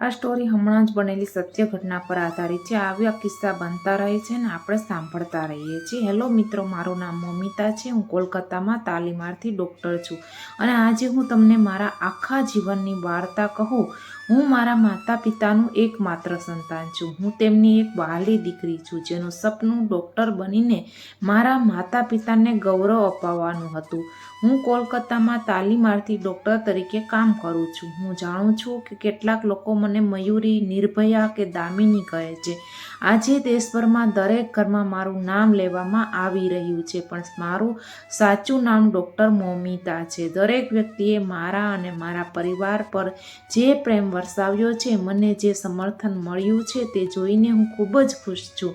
આ સ્ટોરી હમણાં જ બનેલી સત્ય ઘટના પર આધારિત છે. આવ્યા કિસ્સા બનતા રહે છે ને આપણે સાંભળતા રહીએ છીએ. હેલો મિત્રો, મારું નામ મમિતા છે. હું કોલકાતામાં તાલીમાર્થી ડૉક્ટર છું. અને આજે હું તમને મારા આખા જીવનની વાર્તા કહું હું મારા માતા પિતાનું એકમાત્ર સંતાન છું. હું તેમની એક બહાલી દીકરી છું, જેનું સપનું ડૉક્ટર બનીને મારા માતા પિતાને ગૌરવ અપાવવાનું હતું. હું કોલકાતામાં તાલીમાર્થી ડૉક્ટર તરીકે કામ કરું છું. હું જાણું છું કે કેટલાક લોકો મને મયુરી, નિર્ભયા કે દામિની કહે છે. આજે દેશભરમાં દરેક ઘરમાં મારું નામ લેવામાં આવી રહ્યું છે, પણ મારું સાચું નામ ડૉક્ટર મોમિતા છે. દરેક વ્યક્તિએ મારા અને મારા પરિવાર પર જે પ્રેમ વરસાવ્યો છે, મને જે સમર્થન મળ્યું છે તે જોઈને હું ખૂબ જ ખુશ છું.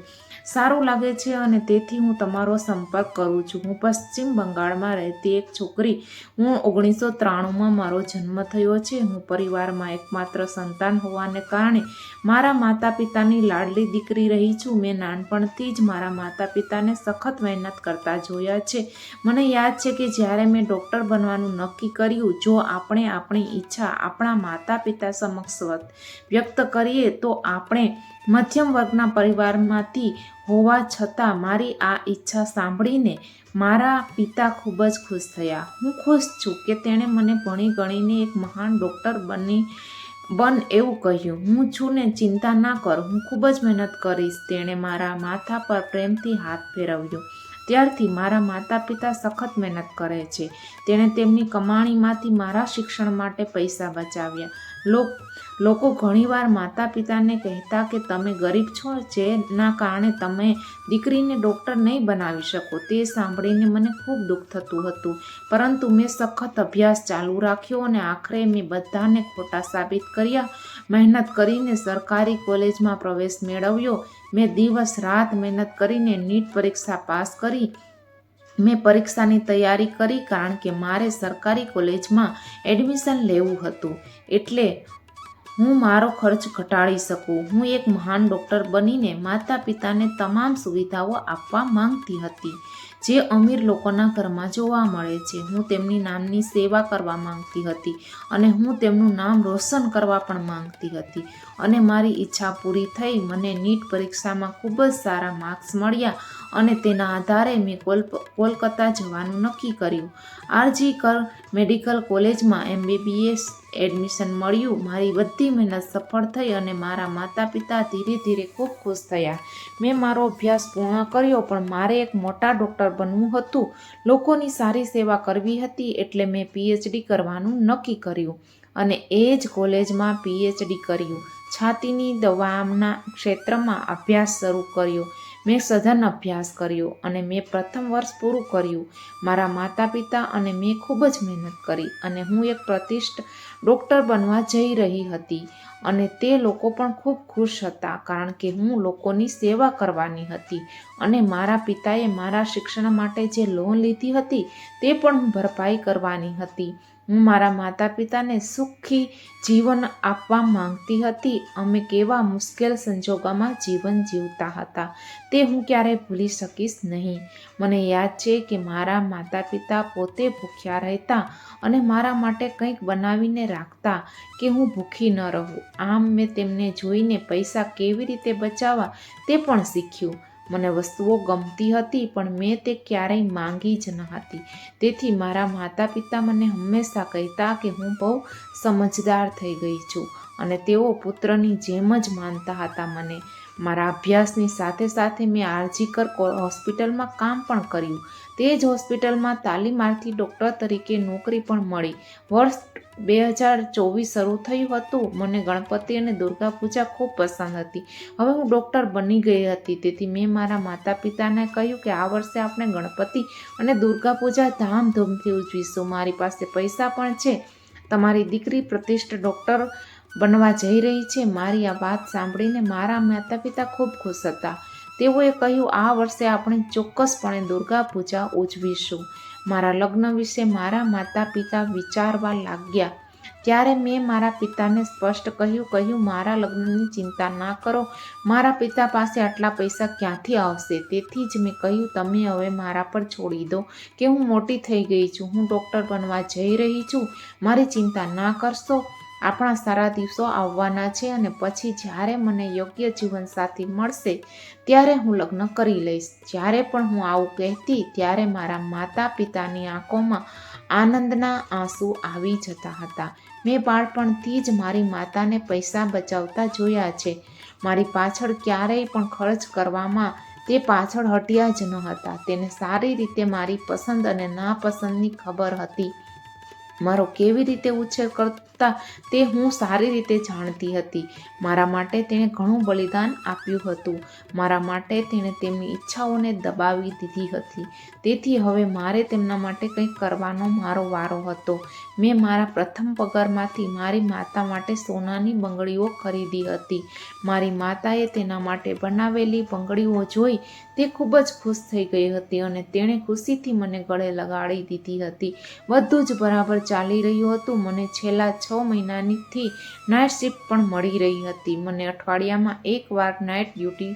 સારું લાગે છે અને તેથી હું તમારો સંપર્ક કરું છું. હું પશ્ચિમ બંગાળમાં રહેતી એક છોકરી. હું ઓગણીસો ત્રાણુંમાં મારો જન્મ થયો છે. હું પરિવારમાં એકમાત્ર સંતાન હોવાને કારણે મારા માતા પિતાની લાડલી દીકરી રહી છું. મેં નાનપણથી જ મારા માતા પિતાને સખત મહેનત કરતા જોયા છે. મને યાદ છે કે જ્યારે મેં ડૉક્ટર બનવાનું નક્કી કર્યું, જો આપણે આપણી ઈચ્છા આપણા માતા પિતા સમક્ષ વ્યક્ત કરીએ તો આપણે મધ્યમ વર્ગના પરિવારમાંથી હોવા છતાં મારી આ ઈચ્છા સાંભળીને મારા પિતા ખૂબ જ ખુશ થયા. હું ખુશ છું કે તેણે મને ભણી ગણીને એક મહાન ડૉક્ટર બની, બન એવું કહ્યું. હું છું ને ચિંતા ના કર, હું ખૂબ જ મહેનત કરીશ. તેણે મારા માથા પર પ્રેમથી હાથ ફેરવ્યો. ત્યારથી મારા માતા પિતા સખત મહેનત કરે છે. તેણે તેમની કમાણીમાંથી મારા શિક્ષણ માટે પૈસા બચાવ્યા. લોક ઘણીવાર માતા પિતાને કહેતા કે, તમે ગરીબ છો, જેના કારણે તમે દીકરીને ડૉક્ટર નહીં બનાવી શકો. તે સાંભળીને મને ખૂબ દુઃખ થતું હતું. પરંતુ મેં સખત અભ્યાસ ચાલુ રાખ્યો અને આખરે મેં બધાને ખોટા સાબિત કર્યા. મહેનત કરીને સરકારી કોલેજમાં પ્રવેશ મેળવ્યો. મેં દિવસ રાત મહેનત કરીને નીટ પરીક્ષા પાસ કરી. મેં પરીક્ષાની તૈયારી કરી કારણ કે મારે સરકારી કોલેજમાં એડમિશન લેવું હતું. એટલે હું મારો ખર્ચ ઘટાડી શકું. હું એક મહાન ડૉક્ટર બનીને માતા પિતાને તમામ સુવિધાઓ આપવા માંગતી હતી. જે અમીર લોકોના ઘરમાં જોવા મળે છે. હું તેમની નામની સેવા કરવા માંગતી હતી અને હું તેમનું નામ રોશન કરવા પણ માંગતી હતી અને મારી ઈચ્છા પૂરી થઈ મને નીટ પરીક્ષામાં ખૂબ જ સારા માર્ક્સ મળ્યા અને તેના આધારે મેં કોલ કોલકાતા જવાનું નક્કી કર્યું. આરજી કર મેડિકલ કોલેજમાં એમબીબીએસ એડમિશન મળ્યું. મારી બધી મહેનત સફળ થઈ અને મારા માતા પિતા ધીરે ધીરે ખૂબ ખુશ થયા. મેં મારો અભ્યાસ પૂર્ણ કર્યો, પણ મારે એક મોટા ડૉક્ટર બનવું હતું. લોકોની સારી સેવા કરવી હતી એટલે મેં પીએચડી કરવાનું નક્કી કર્યું અને એ જ કોલેજમાં પીએચડી કર્યું. છાતીની દવાના ક્ષેત્રમાં અભ્યાસ શરૂ કર્યો. મેં સઘન અભ્યાસ કર્યો અને મેં પ્રથમ વર્ષ પૂરું કર્યું. મારા માતા પિતા અને મેં ખૂબ જ મહેનત કરી અને હું એક પ્રતિષ્ઠ ડૉક્ટર બનવા જઈ રહી હતી અને તે લોકો પણ ખૂબ ખુશ હતા કારણ કે હું લોકોની સેવા કરવાની હતી અને મારા પિતાએ મારા શિક્ષણ માટે જે લોન લીધી હતી તે પણ હું ભરપાઈ કરવાની હતી. હું મારા માતા પિતાને સુખી જીવન આપવા માંગતી હતી. અમે કેવા મુશ્કેલ સંજોગોમાં જીવન જીવતા હતા. તે હું ક્યારેય ભૂલી શકીશ નહીં. મને યાદ છે કે મારા માતા પિતા પોતે ભૂખ્યા રહેતા અને મારા માટે કંઈક બનાવીને રાખતા કે હું ભૂખી ન રહું. આમ મેં તેમને જોઈને પૈસા કેવી રીતે બચાવવા તે પણ શીખ્યું. મને વસ્તુઓ ગમતી હતી, પણ મેં તે ક્યારેય માંગી જ ન હતી. તેથી મારા માતા પિતા મને હંમેશા કહેતા કે હું બહુ સમજદાર થઈ ગઈ છું અને તેઓ પુત્રની જેમ જ માનતા હતા મને. મારા અભ્યાસની સાથે સાથે મેં આરજીકર હોસ્પિટલમાં કામ પણ કર્યું. તે જ હોસ્પિટલમાં તાલીમાર્થી ડૉક્ટર તરીકે નોકરી પણ મળી. વર્ષ બે હજાર ચોવીસ શરૂ થયું હતું. મને ગણપતિ અને દુર્ગા પૂજા ખૂબ પસંદ હતી. હવે હું ડૉક્ટર બની ગઈ હતી. તેથી મેં મારા માતા પિતાને કહ્યું કે આ વર્ષે આપણે ગણપતિ અને દુર્ગા પૂજા ધામધૂમથી ઉજવીશું. મારી પાસે પૈસા પણ છે. તમારી દીકરી પ્રતિષ્ઠ ડૉક્ટર બનવા જઈ રહી છે. મારી આ વાત સાંભળીને મારા માતા પિતા ખૂબ ખુશ હતા. તેઓએ કહ્યું, આ વર્ષે આપણે ચોક્કસપણે દુર્ગા પૂજા ઉજવીશું. મારા લગ્ન વિશે મારા માતા પિતા વિચારવા લાગ્યા. ત્યારે મેં મારા પિતાને સ્પષ્ટ કહ્યું કહ્યું, મારા લગ્નની ચિંતા ના કરો. મારા પિતા પાસે આટલા પૈસા ક્યાંથી આવશે? તેથી જ મેં કહ્યું, તમે હવે મારા પર છોડી દો કે હું મોટી થઈ ગઈ છું. હું ડૉક્ટર બનવા જઈ રહી છું. મારી ચિંતા ના કરશો. આપણા સારા દિવસો આવવાના છે અને પછી જ્યારે મને યોગ્ય જીવનસાથી મળશે, ત્યારે હું લગ્ન કરી લઈશ. જ્યારે પણ હું આવું કહેતી, ત્યારે મારા માતા પિતાની આંખોમાં આનંદના આંસુ આવી જતા હતા. મેં બાળપણથી જ મારી માતાને પૈસા બચાવતા જોયા છે. મારી પાછળ ક્યારેય પણ ખર્ચ કરવામાં તે પાછળ હટ્યા જ ન હતા. તેને સારી રીતે મારી પસંદ અને નાપસંદની ખબર હતી. મારો કેવી રીતે ઉછેર કરતા તે હું સારી રીતે જાણતી હતી. મારા માટે તેણે ઘણું બલિદાન આપ્યું હતું. મારા માટે તેણે તેમની ઈચ્છાઓને દબાવી દીધી હતી. તેથી હવે મારે તેમના માટે કંઈક કરવાનો મારો વારો હતો. મેં મારા પ્રથમ પગારમાંથી મારી માતા માટે સોનાની બંગડીઓ ખરીદી હતી. મારી માતાએ તેના માટે બનાવેલી બંગડીઓ જોઈ તે ખૂબ જ ખુશ થઈ ગઈ હતી અને તેણે ખુશીથી મને ગળે લગાડી દીધી હતી. બધું જ બરાબર ચાલી રહ્યું હતું. મને છેલ્લા છ મહિનાનીથી નાઇટ શિફ્ટ પણ મળી રહી હતી. મને અઠવાડિયામાં એકવાર નાઇટ ડ્યુટી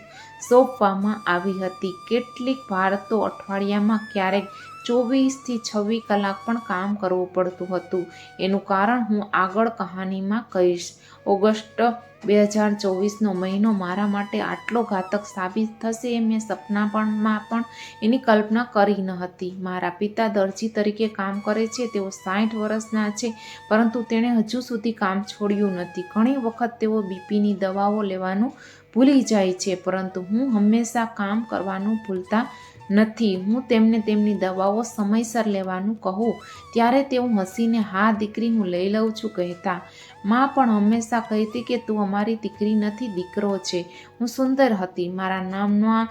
સોંપવામાં આવી હતી. કેટલીક વાર તો અઠવાડિયામાં ક્યારેક ચોવીસથી છવ્વીસ કલાક પણ કામ કરવું પડતું હતું. એનું કારણ હું આગળ કહાનીમાં કહીશ. ઓગસ્ટ બે હજાર ચોવીસનો મહિનો મારા માટે આટલો ઘાતક સાબિત થશે એ મેં સપનામાં પણ એની કલ્પના કરી ન હતી. મારા પિતા દરજી તરીકે કામ કરે છે, તેઓ સાઠ વર્ષના છે, પરંતુ તેણે હજુ સુધી કામ છોડ્યું નથી. ઘણી વખત તેઓ બીપીની દવાઓ લેવાનું ભૂલી જાય છે, પરંતુ હું હંમેશા કામ કરવાનું ભૂલતા નથી. હું તેમને તેમની દવાઓ સમયસર લેવાનું કહું, ત્યારે તેઓ હસીને હા દીકરી હું લઈ લઉં છું કહેતા. માં પણ હંમેશા કહેતી કે, તું અમારી દીકરી નથી, દીકરો છે. હું સુંદર હતી. મારા નામમાં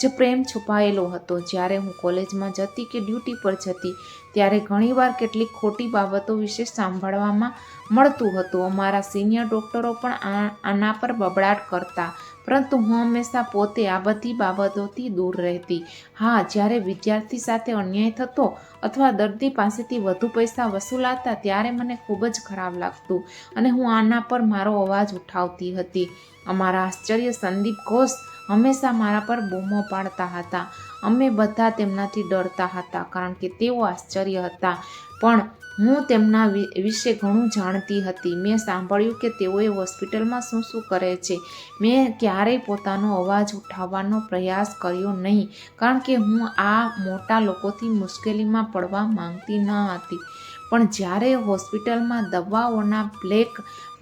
જ પ્રેમ છુપાયેલો હતો. જ્યારે હું કોલેજમાં જતી કે ડ્યુટી પર જતી ત્યારે ઘણીવાર કેટલીક ખોટી બાબતો વિશે સાંભળવામાં મળતું હતું. અમારા સિનિયર ડૉક્ટરો પણ આના પર બબડાટ કરતા, પરંતુ હું હંમેશા પોતે આ બધી બાબતોથી દૂર રહેતી. હા, જ્યારે વિદ્યાર્થી સાથે અન્યાય થતો અથવા દર્દી પાસેથી વધુ પૈસા વસૂલાતા ત્યારે મને ખૂબ જ ખરાબ લાગતું અને હું આના પર મારો અવાજ ઉઠાવતી હતી. અમારા આશ્ચર્ય સંદીપ ઘોષ હંમેશા મારા પર બૂમો પાડતા હતા. અમે બધા તેમનાથી ડરતા હતા, કારણ કે તેઓ આશ્ચર્ય હતા. પણ હું તેમના વિશે ઘણું જાણતી હતી. મેં સાંભળ્યું કે તેઓએ હોસ્પિટલમાં શું શું કરે છે. મેં ક્યારેય પોતાનો અવાજ ઉઠાવવાનો પ્રયાસ કર્યો નહીં, કારણ કે હું આ મોટા લોકોથી મુશ્કેલીમાં પડવા માંગતી ન હતી. પણ જ્યારે હોસ્પિટલમાં દવાઓના બ્લેક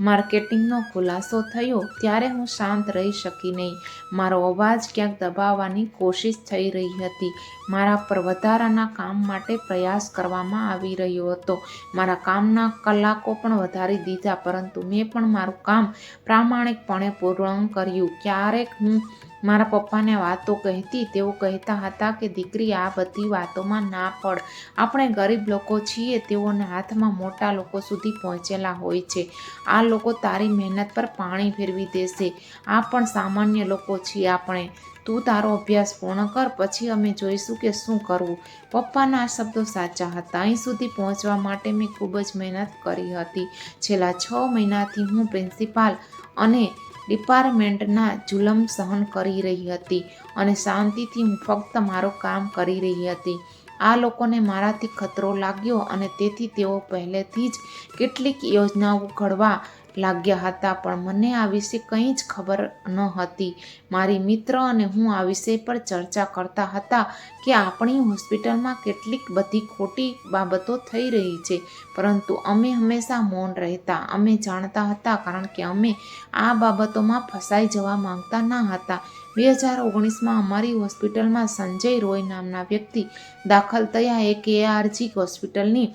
માર્કેટિંગનો ખુલાસો થયો, ત્યારે હું શાંત રહી શકી નહીં. મારો અવાજ ક્યાંક દબાવવાની કોશિશ થઈ રહી હતી. મારા પર વધારાના કામ માટે પ્રયાસ કરવામાં આવી રહ્યો હતો. મારા કામના કલાકો પણ વધારી દીધા, પરંતુ મેં પણ મારું કામ પ્રામાણિકપણે પૂર્ણ કર્યું. ક્યારેક હું મારા પપ્પાને વાતો કહેતી, તેઓ કહેતા હતા કે, દીકરી, આ બધી વાતોમાં ના પડ. આપણે ગરીબ લોકો છીએ, તેઓના હાથમાં મોટા લોકો સુધી પહોંચેલા હોય છે. આ લોકો તારી મહેનત પર પાણી ફેરવી દેશે. આ પણ સામાન્ય લોકો છીએ આપણે. તું તારો અભ્યાસ પૂર્ણ કર, પછી અમે જોઈશું કે શું કરવું. પપ્પાના આ શબ્દો સાચા હતા. અહીં સુધી પહોંચવા માટે મેં ખૂબ જ મહેનત કરી હતી. છેલ્લા છ મહિનાથી હું પ્રિન્સિપાલ અને ડિપાર્ટમેન્ટના જુલમ સહન કરી રહી હતી અને શાંતિથી હું ફક્ત મારું કામ કરી રહી હતી. આ લોકોને મારાથી ખતરો લાગ્યો અને તેથી તેઓ પહેલેથી જ કેટલીક યોજનાઓ ઘડવા લાગ્યા હતા, પણ મને આ વિશે કંઈ જ ખબર ન હતી. મારી મિત્ર અને હું આ વિષય પર ચર્ચા કરતા હતા કે આપણી હોસ્પિટલમાં કેટલીક બધી ખોટી બાબતો થઈ રહી છે, પરંતુ અમે હંમેશા મૌન રહેતા. અમે જાણતા હતા, કારણ કે અમે આ બાબતોમાં ફસાઈ જવા માંગતા ન હતા. બે હજાર ઓગણીસમાં અમારી હોસ્પિટલમાં સંજય રોય નામના વ્યક્તિ દાખલ થયા. એક એઆરજી હોસ્પિટલની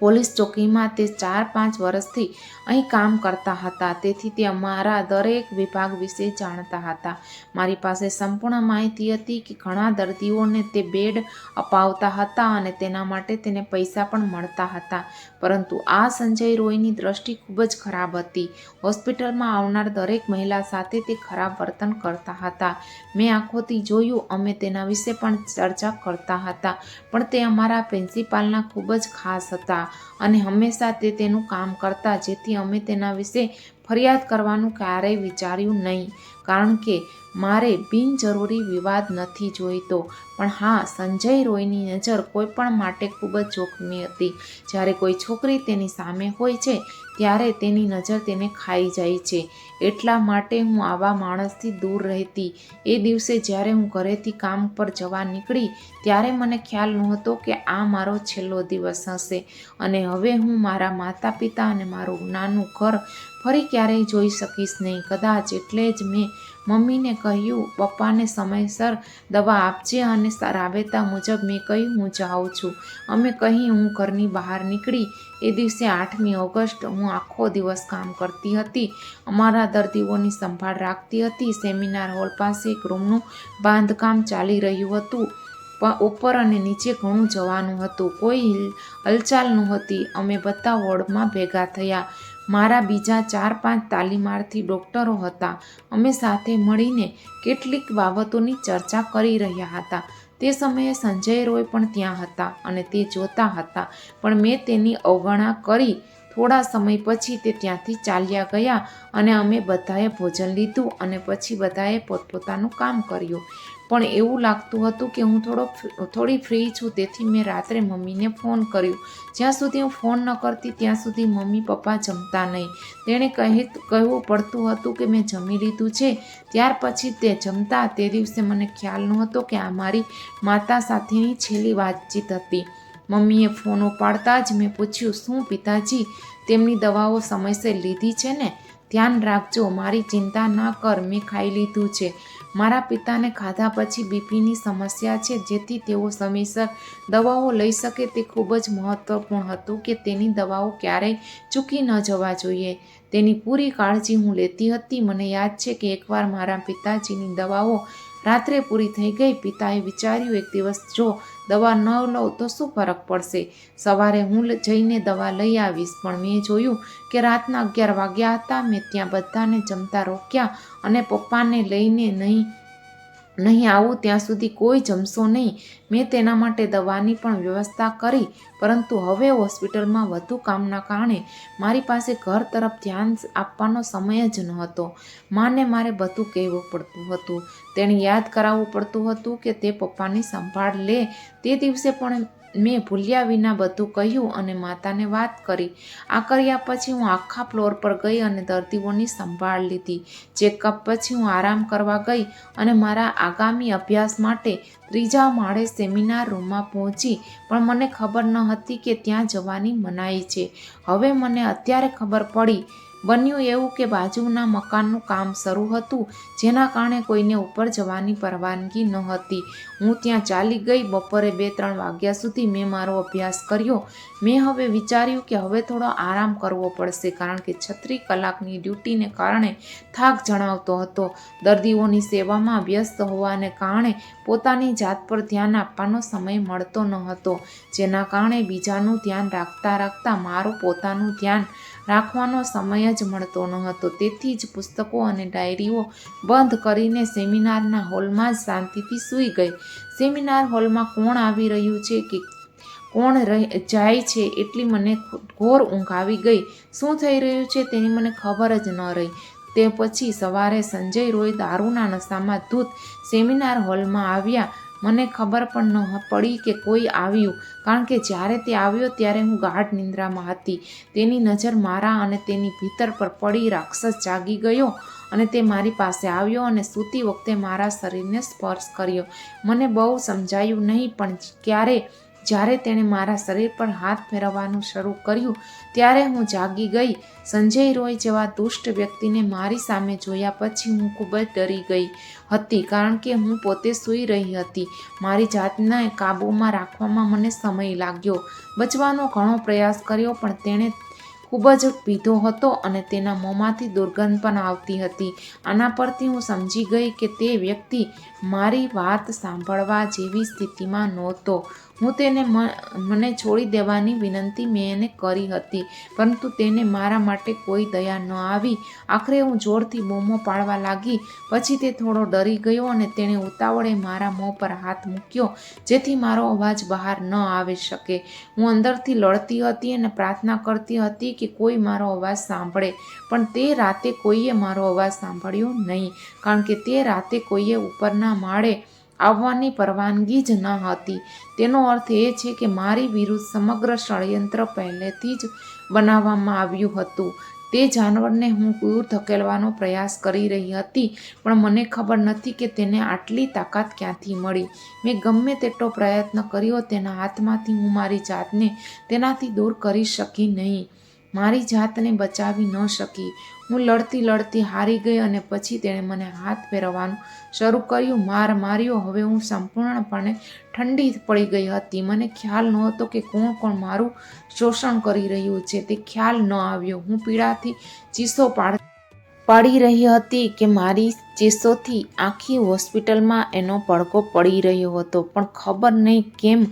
પોલીસ ચોકીમાં તે ચાર પાંચ વર્ષથી અહીં કામ કરતા હતા. તેથી તે અમારા દરેક વિભાગ વિશે જાણતા હતા. મારી પાસે સંપૂર્ણ માહિતી હતી કે ઘણા દર્દીઓને તે બેડ અપાવતા હતા અને તેના માટે તેને પૈસા પણ મળતા હતા. પરંતુ આ સંજય રોયની દ્રષ્ટિ ખૂબ જ ખરાબ હતી. હોસ્પિટલમાં આવનાર દરેક મહિલા સાથે તે ખરાબ વર્તન કરતા હતા. મેં આંખોથી જોયું, અમે તેના વિશે પણ ચર્ચા કરતા હતા, પણ તે અમારા પ્રિન્સિપાલના ખૂબ જ ખાસ હતા અને હંમેશા તે તેનું કામ કરતા, જેથી અમે તેના વિશે ફરિયાદ કરવાનું ક્યારેય વિચાર્યું નહીં. કારણ કે મારે બિનજરૂરી વિવાદ નથી જોઈતો. પણ હા, સંજય રોયની નજર કોઈ પણ માટે ખૂબ જ જોખમી હતી. જ્યારે કોઈ છોકરી તેની સામે હોય છે ત્યારે તેની નજર તેને ખાઈ જાય છે. એટલા માટે હું આવા માણસથી દૂર રહેતી. એ દિવસે જ્યારે હું ઘરેથી કામ પર જવા નીકળી, ત્યારે મને ખ્યાલ નહોતો કે આ મારો છેલ્લો દિવસ હશે. અને હવે હું મારા માતા પિતા અને મારું નાનું ઘર ફરી ક્યારેય જોઈ શકીશ નહીં. કદાચ એટલે જ મેં મમ્મીને કહ્યું, પપ્પાને સમયસર દવા આપજે અને રાબેતા મુજબ મેં કહ્યું, હું જાઉં છું. અમે કહી હું ઘરની બહાર નીકળી એ દિવસે આઠમી ઓગસ્ટ હું આખો દિવસ કામ કરતી હતી. અમારા દર્દીઓની સંભાળ રાખતી હતી. સેમિનાર હોલ પાસે એક રૂમનું બાંધકામ ચાલી રહ્યું હતું. ઉપર અને નીચે ઘણું જવાનું હતું. કોઈ હલચાલ નહોતી. અમે બધા વોર્ડમાં ભેગા થયા. મારા બીજા ચાર પાંચ તાલીમાર્થી ડૉક્ટરો હતા. અમે સાથે મળીને કેટલીક બાબતોની ચર્ચા કરી રહ્યા હતા. તે સમયે સંજય રોય પણ ત્યાં હતા અને તે જોતા હતા. પણ મેં તેની અવગણના કરી થોડા સમય પછી તે ત્યાંથી ચાલ્યા ગયા અને અમે બધાએ ભોજન લીધું અને પછી બધાએ પોતપોતાનું કામ કર્યું. પણ એવું લાગતું હતું કે હું થોડો થોડી ફ્રી છું, તેથી મેં રાત્રે મમ્મીને ફોન કર્યો. જ્યાં સુધી હું ફોન ન કરતી, ત્યાં સુધી મમ્મી પપ્પા જમતા નહીં. તેણે કહે, કહેવું પડતું હતું કે મેં જમી લીધું છે. ત્યાર પછી તે જમતા, તે દિવસે મને ખ્યાલ નહોતો કે આ મારી માતા સાથેની છેલ્લી વાતચીત હતી. મમ્મીએ ફોન ઉપાડતા જ મેં પૂછ્યું, શું પિતાજી, તેમની દવાઓ સમયસર લીધી છે ને? ધ્યાન રાખજો. મારી ચિંતા ના કર. મેં ખાઈ લીધું છે. મારા પિતાને ખાધા પછી બીપીની સમસ્યા છે. જેથી તેઓ સમયસર દવાઓ લઈ શકે તે ખૂબ જ મહત્વપૂર્ણ હતું કે તેની દવાઓ ક્યારેય ચૂકી ન જવા જોઈએ. તેની પૂરી કાળજી હું લેતી હતી. મને યાદ છે કે એકવાર મારા પિતાજીની દવાઓ રાત્રે પૂરી થઈ ગઈ. પિતાએ વિચાર્યું, એક દિવસ જો દવા ન લઉં તો શું ફરક પડશે? સવારે હું જઈને દવા લઈ આવીશ, પણ મેં જોયું કે રાતના અગિયાર વાગ્યા હતા. મેં ત્યાં બધાને જમતા રોક્યા અને પપ્પાને લઈને નહીં નહીં આવું ત્યાં સુધી કોઈ જમશો નહીં. મેં તેના માટે દવાની પણ વ્યવસ્થા કરી, પરંતુ હવે હોસ્પિટલમાં વધુ કામના કારણે મારી પાસે ઘર તરફ ધ્યાન આપવાનો સમય જ ન હતો માને મારે બધું કહેવું પડતું હતું. તેણે યાદ કરાવવું પડતું હતું કે તે પપ્પાની સંભાળ લે. તે દિવસે પણ મેં ભૂલ્યા વિના બધું કહ્યું અને માતાને વાત કરી. આ કર્યા પછી હું આખા ફ્લોર પર ગઈ અને દર્દીઓની સંભાળ લીધી ચેકઅપ પછી હું આરામ કરવા ગઈ અને મારા આગામી અભ્યાસ માટે ત્રીજા માળે સેમિનાર રૂમમાં પહોંચી. પણ મને ખબર ન હતી કે ત્યાં જવાની મનાઈ છે. હવે મને અત્યારે ખબર પડી બન્યું એવું કે બાજુના મકાનનું કામ શરૂ હતું, જેના કારણે કોઈને ઉપર જવાની પરવાનગી ન હતી. હું ત્યાં ચાલી ગઈ, બપોરે બે ત્રણ વાગ્યા સુધી મેં મારો અભ્યાસ કર્યો. મેં હવે વિચાર્યું કે હવે થોડો આરામ કરવો પડશે, કારણ કે છત્રી કલાકની ડ્યુટીને કારણે થાક જણાવતો હતો. દર્દીઓની સેવામાં વ્યસ્ત હોવાને કારણે પોતાની જાત પર ધ્યાન આપવાનો સમય મળતો ન હતો, જેના કારણે બીજાનું ધ્યાન રાખતા રાખતા મારું પોતાનું ધ્યાન રાખવાનો સમય જ મળતો ન હતો. તેથી જ પુસ્તકો અને ડાયરીઓ બંધ કરીને સેમિનારના હોલમાં જ શાંતિથી સૂઈ ગઈ. સેમિનાર હોલમાં કોણ આવી રહ્યું છે કે કોણ જાય છે એટલી મને ઘોર ઊંઘ આવી ગઈ. શું થઈ રહ્યું છે તેની મને ખબર જ ન રહી. તે પછી સવારે સંજય રોય દારૂના નશામાં ધૂત સેમિનાર હોલમાં આવ્યા. મને ખબર પણ ન પડી કે કોઈ આવ્યું. કારણ કે જ્યારે તે આવ્યો ત્યારે હું ગાઢ નિંદ્રામાં હતી. તેની નજર મારા અને તેની ભીતર પર પડી રાક્ષસ જાગી ગયો અને તે મારી પાસે આવ્યો અને સૂતી વખતે મારા શરીરને સ્પર્શ કર્યો. મને બહુ સમજાયું નહીં, પણ ક્યારે જ્યારે તેણે મારા શરીર પર હાથ ફેરવવાનું શરૂ કર્યું, ત્યારે હું જાગી ગઈ. સંજય રોય જેવા દુષ્ટ વ્યક્તિને મારી સામે જોયા પછી હું ખૂબ જ ડરી ગઈ હતી, કારણ કે હું પોતે સૂઈ રહી હતી. મારી જાતને કાબૂમાં રાખવામાં મને સમય લાગ્યો. બચવાનો ઘણો પ્રયાસ કર્યો, પણ તેણે ખૂબ જ પીધો હતો અને તેના મોંમાંથી દુર્ગંધ પણ આવતી હતી. આના પરથી હું સમજી ગઈ કે તે વ્યક્તિ મારી વાત સાંભળવા જેવી સ્થિતિમાં નહોતો. હું તેને મને છોડી દેવાની વિનંતી મેં એને કરી હતી, પરંતુ તેને મારા માટે કોઈ દયા ન આવી. આખરે હું જોરથી બૂમો પાડવા લાગી. પછી તે થોડો ડરી ગયો અને તેણે ઉતાવળે મારા મોં પર હાથ મૂક્યો, જેથી મારો અવાજ બહાર ન આવી શકે. હું અંદરથી લડતી હતી અને પ્રાર્થના કરતી હતી કે કોઈ મારો અવાજ સાંભળે, પણ તે રાતે કોઈએ મારો અવાજ સાંભળ્યો નહીં, કારણ કે તે રાતે કોઈએ ઉપરના માળે આવવાની પરવાનગી જ ન હતી. તેનો અર્થ એ છે કે મારી વિરુદ્ધ સમગ્ર ષડયંત્ર પહેલેથી જ બનાવવામાં આવ્યું હતું. તે જાનવરને હું દૂર ધકેલવાનો પ્રયાસ કરી રહી હતી, પણ મને ખબર નથી કે તેને આટલી તાકાત ક્યાંથી મળી. મેં ગમે તેટલો પ્રયત્ન કર્યો, તેના હાથમાંથી હું મારી જાતને તેનાથી દૂર કરી શકી નહીં. મારી જાતને બચાવી ન શકી. હું લડતી લડતી હારી ગઈ અને પછી તેણે મને હાથ ફેરવવાનું શરૂ કર્યું. માર માર્યો. હવે હું સંપૂર્ણપણે ઠંડી પડી ગઈ હતી. મને ખ્યાલ નહોતો કે કોણ કોણ મારું શોષણ કરી રહ્યું છે. તે ખ્યાલ ન આવ્યો. હું પીડાથી ચીસો પાડ પાડી રહી હતી કે મારી ચીસોથી આખી હોસ્પિટલમાં એનો પડકો પડી રહ્યો હતો. પણ ખબર નહીં કેમ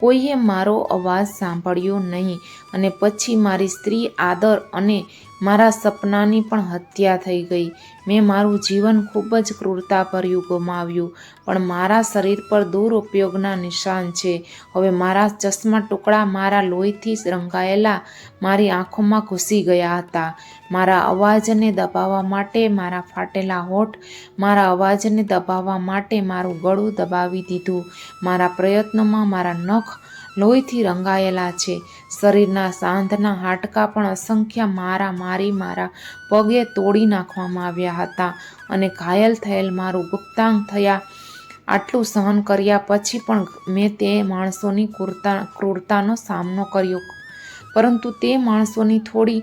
કોઈએ મારો અવાજ સાંભળ્યો નહીં અને પછી મારી સ્ત્રી આદર અને મારા સપનાની પણ હત્યા થઈ ગઈ. મેં મારું જીવન ખૂબ જ ક્રૂરતાભર્યું ગુમાવ્યું પણ મારા શરીર પર દુરુપયોગના નિશાન છે. હવે મારા ચશ્મા ટુકડા મારા લોહીથી રંગાયેલા મારી આંખોમાં ઘૂસી ગયા હતા. મારા અવાજને દબાવવા માટે મારા ફાટેલા હોઠ, મારા અવાજને દબાવવા માટે મારું ગળું દબાવી દીધું. મારા પ્રયત્નોમાં મારા નખ લોહીથી રંગાયેલા છે. શરીરના સાંધના હાડકાં પણ અસંખ્ય મારા મારી મારા પગે તોડી નાખવામાં આવ્યા હતા અને ઘાયલ થયેલ મારું ગુપ્તાંગ થયા આટલું સહન કર્યા પછી પણ મેં તે માણસોની ક્રૂરતા ક્રૂરતાનો સામનો કર્યો. પરંતુ તે માણસોની થોડી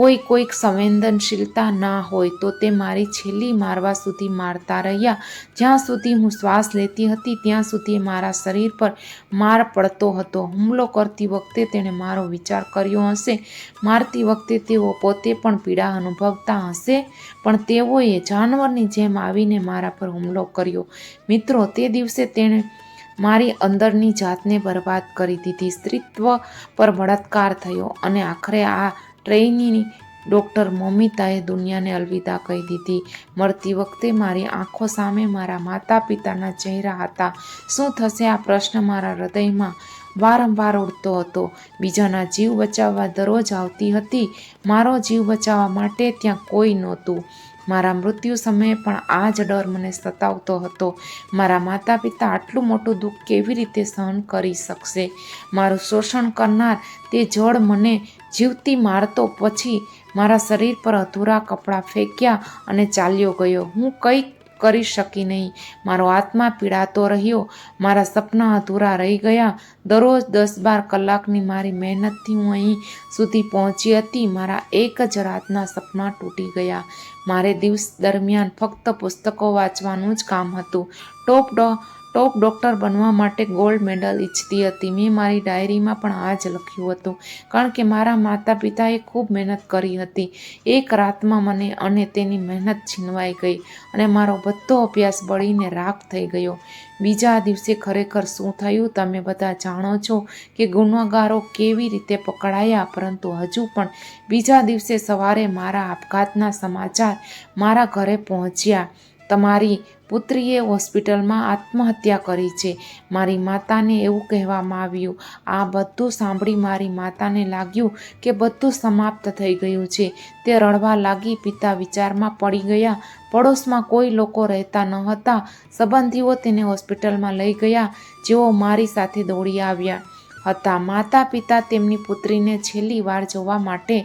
કોઈ કોઈક સંવેદનશીલતા ના હોય તો તે મારી છેલ્લી મારવા સુધી મારતા રહ્યા. જ્યાં સુધી હું શ્વાસ લેતી હતી, ત્યાં સુધી મારા શરીર પર માર પડતો હતો. હુમલો કરતી વખતે તેણે મારો વિચાર કર્યો હશે. મારતી વખતે તેઓ પોતે પણ પીડા અનુભવતા હશે, પણ તેઓએ જાનવરની જેમ આવીને મારા પર હુમલો કર્યો. મિત્રો, તે દિવસે તેણે મારી અંદરની જાતને બરબાદ કરી દીધી. સ્ત્રીત્વ પર બળાત્કાર થયો અને આખરે આ ટ્રેનીની ડૉક્ટર મોમિતાએ દુનિયાને અલવિદા કહી દીધી. મળતી વખતે મારી આંખો સામે મારા માતા પિતાના ચહેરા હતા. શું થશે આ પ્રશ્ન મારા હૃદયમાં? વારંવાર ઉડતો હતો. બીજાના જીવ બચાવવા દરરોજ આવતી હતી. મારો જીવ બચાવવા માટે ત્યાં કોઈ નહોતું. મારા મૃત્યુ સમયે પણ આ જ ડર મને સતાવતો હતો. મારા માતા પિતા આટલું મોટું દુઃખ કેવી રીતે સહન કરી શકશે? મારું શોષણ કરનાર તે જળ મને જીવતી મારતો પછી મારા શરીર પર અધૂરા કપડાં ફેંક્યા અને ચાલ્યો ગયો. હું કંઈક કરી શકી નહીં. મારો આત્મા પીડાતો રહ્યો. મારા સપના અધૂરા રહી ગયા. દરરોજ દસ બાર કલાકની મારી મહેનતથી હું અહીં સુધી પહોંચી હતી. મારા એક જ રાતના સપના તૂટી ગયા. મારે દિવસ દરમિયાન ફક્ત પુસ્તકો વાંચવાનું જ કામ હતું. ટોપ ડો ટોપ ડૉક્ટર બનવા માટે ગોલ્ડ મેડલ ઈચ્છતી હતી. મેં મારી ડાયરીમાં પણ આ જ લખ્યું હતું, કારણ કે મારા માતા પિતાએ ખૂબ મહેનત કરી હતી. એક રાતમાં મને અને તેની મહેનત છીનવાઈ ગઈ અને મારો બધો અભ્યાસ બળીને રાખ થઈ ગયો. બીજા દિવસે ખરેખર શું થયું તમે બધા જાણો છો કે ગુનેગારો કેવી રીતે પકડાયા, પરંતુ હજુ પણ બીજા દિવસે સવારે મારા આપઘાતના સમાચાર મારા ઘરે પહોંચ્યા. તમારી પુત્રીએ હોસ્પિટલમાં આત્મહત્યા કરી છે. મારી માતાને એવું કહેવામાં આવ્યું. આ બધું સાંભળી મારી માતાને લાગ્યું કે બધું સમાપ્ત થઈ ગયું છે. તે રડવા લાગી પિતા વિચારમાં પડી ગયા. પડોશમાં કોઈ લોકો રહેતા ન હતા. સંબંધીઓ તેને હોસ્પિટલમાં લઈ ગયા. જેઓ મારી સાથે દોડી આવ્યા હતા. માતા પિતા તેમની પુત્રીને છેલ્લી વાર જોવા માટે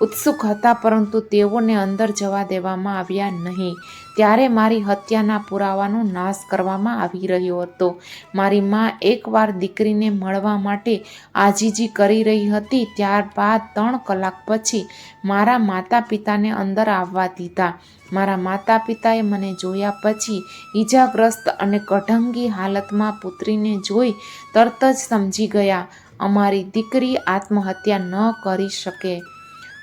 ઉત્સુક હતા, પરંતુ તેઓને અંદર જવા દેવામાં આવ્યા નહીં. ત્યારે મારી હત્યાના પુરાવાનો નાશ કરવામાં આવી રહ્યો હતો. મારી મા એકવાર દીકરીને મળવા માટે આજીજી કરી રહી હતી, ત્યારબાદ ત્રણ કલાક પછી મારા માતા પિતાને અંદર આવવા દીધા. મારા માતા પિતાએ મને જોયા પછી ઈજાગ્રસ્ત અને કઢંગી હાલતમાં પુત્રીને જોઈ તરત જ સમજી ગયા. અમારી દીકરી આત્મહત્યા ન કરી શકે.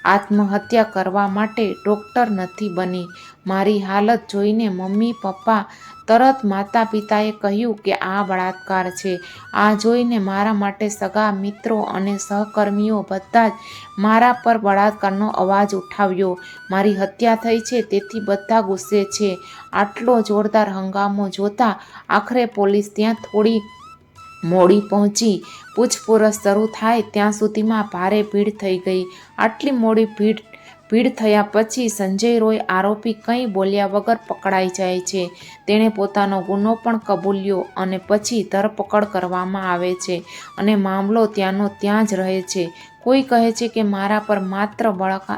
આત્મહત્યા કરવા માટે ડૉક્ટર નથી બની. મારી હાલત જોઈને મમ્મી, પપ્પા, તરત માતા પિતાએ કહ્યું કે આ બળાત્કાર છે. આ જોઈને મારા માટે સગા મિત્રો અને સહકર્મીઓ બધા જ મારા પર બળાત્કારનો અવાજ ઉઠાવ્યો. મારી હત્યા થઈ છે તેથી બધા ગુસ્સે છે. આટલો જોરદાર હંગામો જોતા આખરે પોલીસ ત્યાં થોડી મોડી પહોંચી પૂછપરછ શરૂ થાય ત્યાં સુધીમાં ભારે ભીડ થઈ ગઈ. આટલી મોડી ભીડ ભીડ થયા પછી સંજય રોય આરોપી કંઈ બોલ્યા વગર પકડાઈ જાય છે. તેણે પોતાનો ગુનો પણ કબૂલ્યો અને પછી ધરપકડ કરવામાં આવે છે અને મામલો ત્યાંનો ત્યાં જ રહે છે. કોઈ કહે છે કે મારા પર માત્ર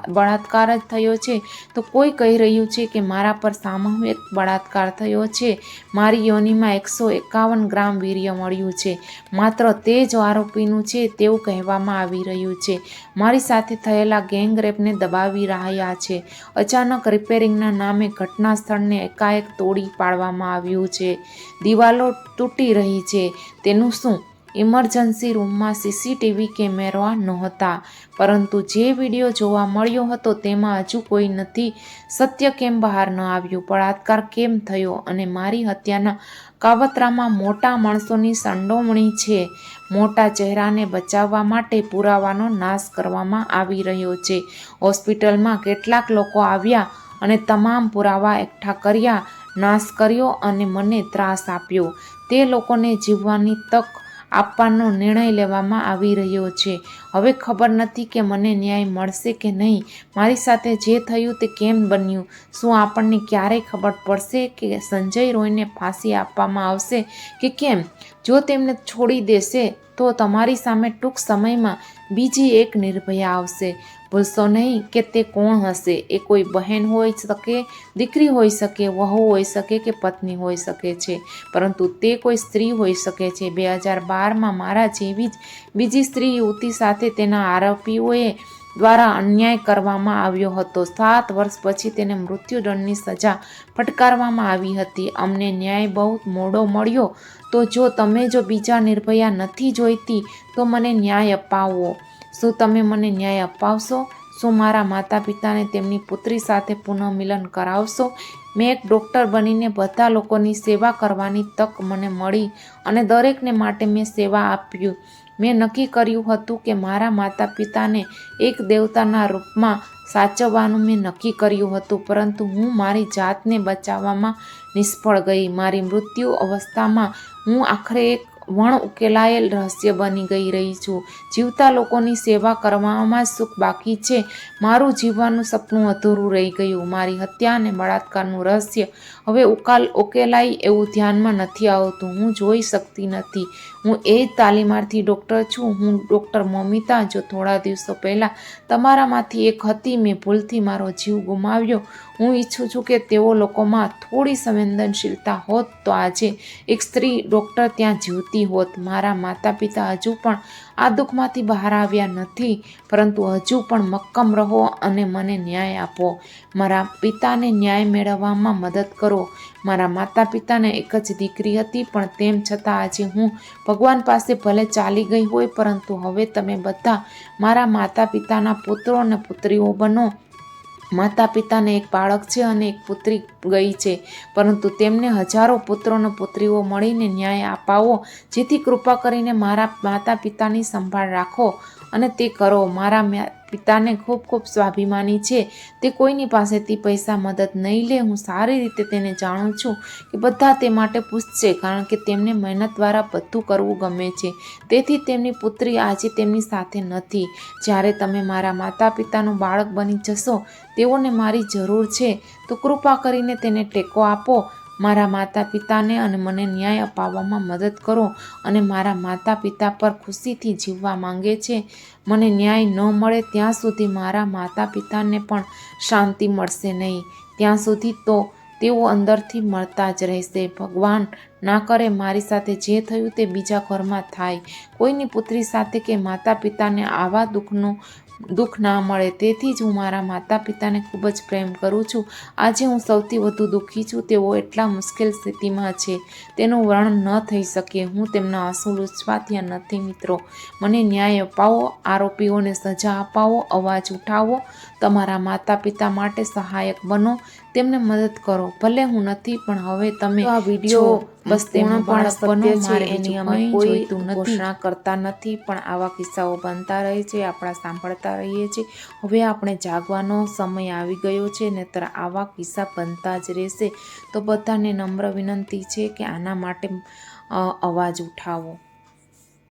બળાત્કાર જ થયો છે, તો કોઈ કહી રહ્યું છે કે મારા પર સામૂહિક બળાત્કાર થયો છે? મારી યોનિમાં એકસો એકાવન ગ્રામ વીર્ય મળ્યું છે. માત્ર તે જ આરોપીનું છે તેવું કહેવામાં આવી રહ્યું છે. મારી સાથે થયેલા ગેંગ રેપને દબાવી રહ્યા છે. અચાનક રિપેરિંગના નામે ઘટના સ્થળને એકાએક તોડી પાડવામાં આવ્યું છે. દિવાલો તૂટી રહી છે. તેનું શું? ઇમરજન્સી રૂમમાં સીસીટીવી કેમેરા નહોતા. પરંતુ જે વીડિયો જોવા મળ્યો હતો તેમાં હજુ કોઈ નથી. સત્ય કેમ બહાર ન આવ્યું? બળાત્કાર કેમ થયો? અને મારી હત્યાના કાવતરામાં મોટા માણસોની સંડોવણી છે. મોટા ચહેરાને બચાવવા માટે પુરાવાનો નાશ કરવામાં આવી રહ્યો છે. હોસ્પિટલમાં કેટલાક લોકો આવ્યા અને તમામ પુરાવા એકઠા કર્યા. નાશ કર્યો અને મને ત્રાસ આપ્યો. તે લોકોને જીવવાની તક આપવાનો નિર્ણય લેવામાં આવી રહ્યો છે. હવે ખબર નથી કે મને ન્યાય મળશે કે નહીં. મારી સાથે જે થયું તે કેમ બન્યું? શું આપણને ક્યારેય ખબર પડશે કે સંજય રોયને ફાંસી આપવામાં આવશે કે કેમ? જો તેમને છોડી દેશે તો તમારી સામે ટૂંક સમયમાં બીજી એક નિર્ભયા આવશે. ભૂલશો નહીં કે તે કોણ હશે? એ કોઈ બહેન હોઈ શકે, દીકરી હોઈ શકે, વહુ હોઈ શકે કે પત્ની હોઈ શકે છે. પરંતુ તે કોઈ સ્ત્રી હોઈ શકે છે. બે હજાર બારમાં મારા જેવી જ બીજી સ્ત્રી યુવતી સાથે તેના આરોપીઓએ દ્વારા અન્યાય કરવામાં આવ્યો હતો. સાત વર્ષ પછી તેને મૃત્યુદંડની સજા ફટકારવામાં આવી હતી. અમને ન્યાય બહુ મોડો મળ્યો. તો જો તમે જો બીજા નિર્ભયા નથી જોઈતી, તો મને ન્યાય અપાવો. શું તમે મને ન્યાય અપાવશો? શું મારા માતા પિતાને તેમની પુત્રી સાથે પુનઃમિલન કરાવશો? મેં એક ડૉક્ટર બનીને બધા લોકોની સેવા કરવાની તક મને મળી અને દરેકને માટે મેં સેવા આપ્યું. મેં નક્કી કર્યું હતું કે મારા માતા પિતાને એક દેવતાના રૂપમાં સાચવવાનું મેં નક્કી કર્યું હતું, પરંતુ હું મારી જાતને બચાવવામાં નિષ્ફળ ગઈ. મારી મૃત્યુ અવસ્થામાં હું આખરે એક વણ ઉકેલાયેલ રહસ્ય બની ગઈ રહી છું. જીવતા લોકોની સેવા કરવામાં સુખ બાકી છે. મારું જીવવાનું સપનું અધૂરું રહી ગયું. મારી હત્યા અને બળાત્કારનું રહસ્ય હવે ઉકાલ ઉકેલાય એવું ધ્યાનમાં નથી આવતું. હું જોઈ શકતી નથી. હું એ જ તાલીમાર્થી ડૉક્ટર છું. હું ડૉક્ટર મમિતા. જો થોડા દિવસો પહેલાં તમારામાંથી એક હતી, મેં ભૂલથી મારો જીવ ગુમાવ્યો. હું ઈચ્છું છું કે તેઓ લોકોમાં થોડી સંવેદનશીલતા હોત તો આજે એક સ્ત્રી ડૉક્ટર ત્યાં જીવતી હોત. મારા માતા પિતા હજુ પણ આ દુઃખમાંથી બહાર આવ્યા નથી, પરંતુ હજુ પણ મક્કમ રહો અને મને ન્યાય આપો. મારા પિતાને ન્યાય મેળવવામાં મદદ કરો. મારા માતા પિતાને એક જ દીકરી હતી, પણ તેમ છતાં આજે હું ભગવાન પાસે ભલે ચાલી ગઈ હોય, પરંતુ હવે તમે બધા મારા માતા પિતાના પુત્રો અને પુત્રીઓ બનો. માતા પિતાને એક બાળક છે અને એક પુત્રી ગઈ છે. પરંતુ તેમને હજારો પુત્રો પુત્રીઓ મળીને ન્યાય અપાવો, જેથી કૃપા કરીને મારા માતા પિતાની સંભાળ રાખો અને તે કરો. મારા પિતાને ખૂબ ખૂબ સ્વાભિમાની છે. તે કોઈની પાસેથી પૈસા મદદ નહીં લે. હું સારી રીતે તેને જાણું છું કે બધા તે માટે પૂછશે કારણ કે તેમને મહેનત દ્વારા બધું કરવું ગમે છે. તેથી તેમની પુત્રી આજે તેમની સાથે નથી. જ્યારે તમે મારા માતા પિતાનું બાળક બની જશો, તેઓને મારી જરૂર છે. તો કૃપા કરીને તેને ટેકો આપો. મારા માતા પિતાને અને મને ન્યાય અપાવવામાં મદદ કરો અને મારા માતા પિતા પર ખુશીથી જીવવા માંગે છે. મને ન્યાય ન મળે ત્યાં સુધી મારા માતા પિતાને પણ શાંતિ મળશે નહીં. ત્યાં સુધી તો તેઓ અંદરથી મળતા જ રહેશે. ભગવાન ના કરે મારી સાથે જે થયું તે બીજા ઘરમાં થાય. કોઈની પુત્રી સાથે કે માતા પિતાને આવા દુઃખનું દુઃખ ના મળે તેથી જ હું મારા માતા પિતાને ખૂબ જ પ્રેમ કરું છું. આજે હું સૌથી વધુ દુઃખી છું. તેઓ એટલા મુશ્કેલ સ્થિતિમાં છે. તેનું વર્ણન ન થઈ શકે. હું તેમના આંસુ લૂછવાથી નથી, મિત્રો. મને ન્યાય અપાવો, આરોપીઓને સજા અપાવો, અવાજ ઉઠાવો. તમારા માતા પિતા માટે સહાયક બનો. તેમને મદદ કરો. ભલે હું નથી પણ હવે તમે આ વીડિયો બસ તેમનું પણ સત્ય છે, એની અમે કોઈ ઘોષણા કરતા નથી પણ આવા કિસ્સાઓ બનતા રહે છે આપણા સાંભળતા રહીએ છીએ. હવે આપણે જાગવાનો સમય આવી ગયો છે નહીતર આવા કિસ્સા બનતા જ રહેશે. તો બધાને નમ્ર વિનંતી છે કે આના માટે અવાજ ઉઠાવો.